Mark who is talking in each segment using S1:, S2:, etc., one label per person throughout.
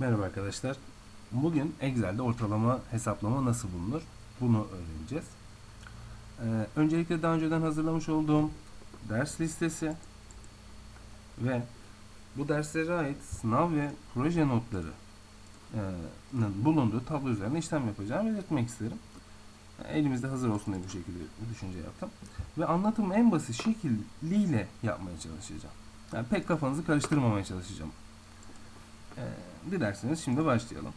S1: Merhaba arkadaşlar. Bugün Excel'de ortalama hesaplama nasıl bulunur? Bunu öğreneceğiz. Ee, öncelikle daha önceden hazırlamış olduğum ders listesi ve bu derslere ait sınav ve proje notları e, bulunduğu tablo üzerine işlem yapacağımı belirtmek isterim. Elimizde hazır olsun diye bu şekilde düşünce yaptım. Ve anlatımı en basit şekliyle yapmaya çalışacağım. Yani pek kafanızı karıştırmamaya çalışacağım. Ee, dilerseniz şimdi başlayalım.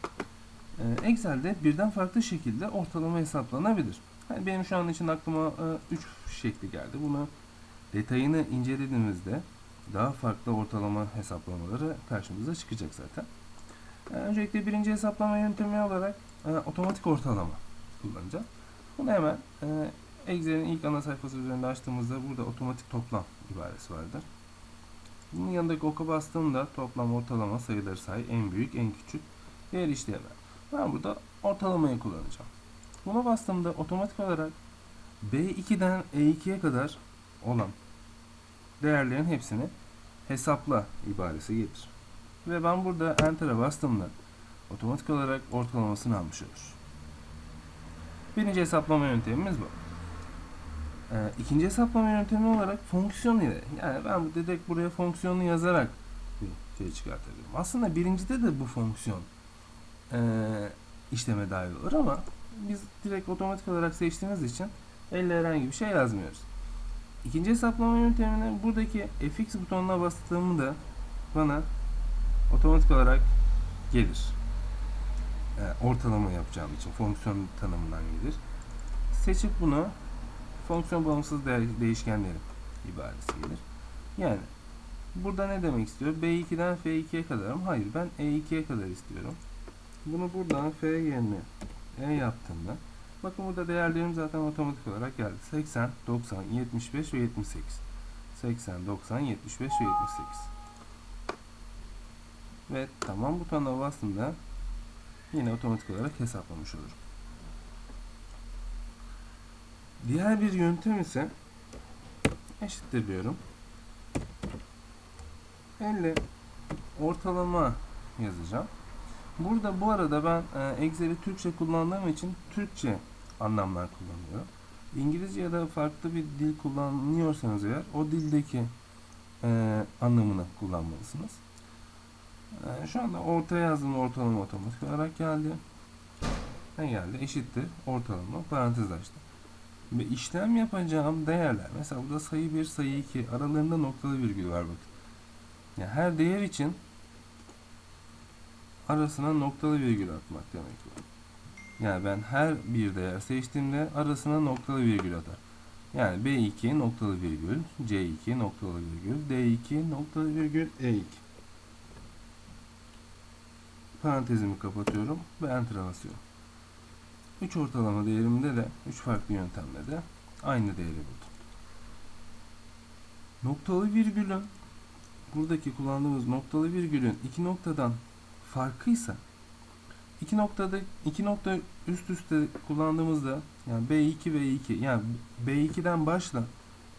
S1: Ee, Excel'de birden farklı şekilde ortalama hesaplanabilir. Yani benim şu an için aklıma 3 şekli geldi. Bunu detayını incelediğimizde daha farklı ortalama hesaplamaları karşımıza çıkacak zaten. Ee, öncelikle birinci hesaplama yöntemi olarak e, otomatik ortalama kullanacağım. Bunu hemen e, Excel'in ilk ana sayfası üzerinde açtığımızda burada otomatik toplam ibaresi vardır. Bunun yanındaki oka bastığımda toplam ortalama sayıları say en büyük en küçük diğer işlemi. Ben burada ortalamayı kullanacağım. Buna bastığımda otomatik olarak B2'den E2'ye kadar olan değerlerin hepsini hesapla ibaresi gelir. Ve ben burada Enter'a bastığımda otomatik olarak ortalamasını almış olur. Birinci hesaplama yöntemimiz bu. Ee, ikinci hesaplama yöntemi olarak fonksiyon ile yani ben bu direkt buraya fonksiyonu yazarak bir şey çıkartabilirim. Aslında birincide de bu fonksiyon e, işleme dahil olur ama biz direkt otomatik olarak seçtiğimiz için elle herhangi bir şey yazmıyoruz. İkinci hesaplama yöntemine buradaki fx butonuna bastığımda bana otomatik olarak gelir. E, ortalama yapacağım için fonksiyon tanımından gelir. Seçip bunu fonksiyon bağımsız değer, değişkenlerin ibaresi gelir. Yani burada ne demek istiyor? B2'den F2'ye kadarım. Hayır ben E2'ye kadar istiyorum. Bunu buradan F yerine E yaptığımda bakın burada değerlerim zaten otomatik olarak geldi. 80, 90, 75 ve 78. 80, 90, 75 ve 78. Ve tamam butonuna bastığımda yine otomatik olarak hesaplamış olurum. Diğer bir yöntem ise eşittir diyorum. Elle ortalama yazacağım. Burada bu arada ben e, Excel'i Türkçe kullandığım için Türkçe anlamlar kullanıyorum. İngilizce ya da farklı bir dil kullanıyorsanız eğer o dildeki e, anlamını kullanmalısınız. E, şu anda ortaya yazdım ortalama otomatik olarak geldi. Ne geldi? Eşittir ortalama parantez açtım. Ve işlem yapacağım değerler. Mesela burada sayı 1, sayı 2 aralarında noktalı virgül var bakın. Yani her değer için arasına noktalı virgül atmak demek bu. Yani ben her bir değer seçtiğimde arasına noktalı virgül atar. Yani B2 noktalı virgül, C2 noktalı virgül, D2 noktalı virgül, E2. Parantezimi kapatıyorum ve Enter'a basıyorum. 3 ortalama değerimde de 3 farklı yöntemle de aynı değeri buldum. Noktalı virgülün buradaki kullandığımız noktalı virgülün iki noktadan farkıysa iki noktada iki nokta üst üste kullandığımızda yani B2 ve E2 yani B2'den başla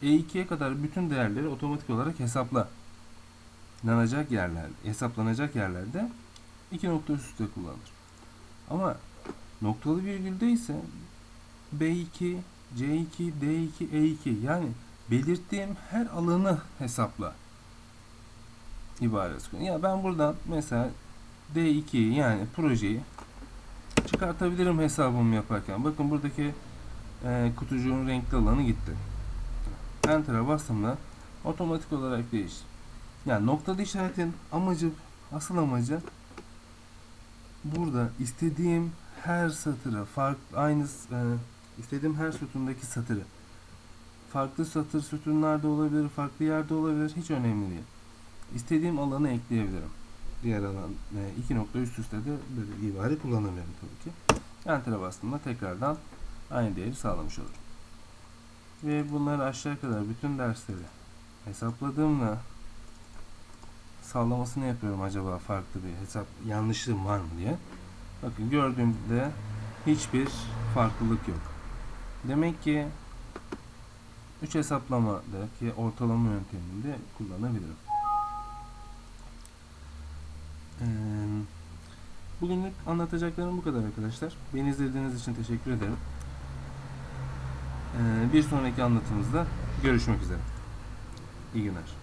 S1: E2'ye kadar bütün değerleri otomatik olarak hesapla yerler hesaplanacak yerlerde iki nokta üst üste kullanır. Ama Noktalı virgülde ise B2, C2, D2, E2 yani belirttiğim her alanı hesapla ibaret. Ya ben buradan mesela D2 yani projeyi çıkartabilirim hesabımı yaparken. Bakın buradaki e, kutucuğun renkli alanı gitti. Enter'a bastığımda otomatik olarak değişti. Yani noktalı işaretin amacı, asıl amacı burada istediğim her satırı farklı aynı e, istediğim her sütundaki satırı farklı satır sütunlarda olabilir, farklı yerde olabilir hiç önemli değil. İstediğim alanı ekleyebilirim. Diğer alan e, iki nokta üst üste de böyle ibare kullanabilirim tabii ki. Enter'a bastığımda tekrardan aynı değeri sağlamış olurum. Ve bunları aşağı kadar bütün dersleri hesapladığımda sağlamasını yapıyorum acaba farklı bir hesap yanlışlığım var mı diye. Bakın gördüğümde hiçbir farklılık yok. Demek ki 3 hesaplamadaki ortalama yönteminde kullanabilirim. Ee, Bugünlük anlatacaklarım bu kadar arkadaşlar. Beni izlediğiniz için teşekkür ederim. Bir sonraki anlatımızda görüşmek üzere. İyi günler.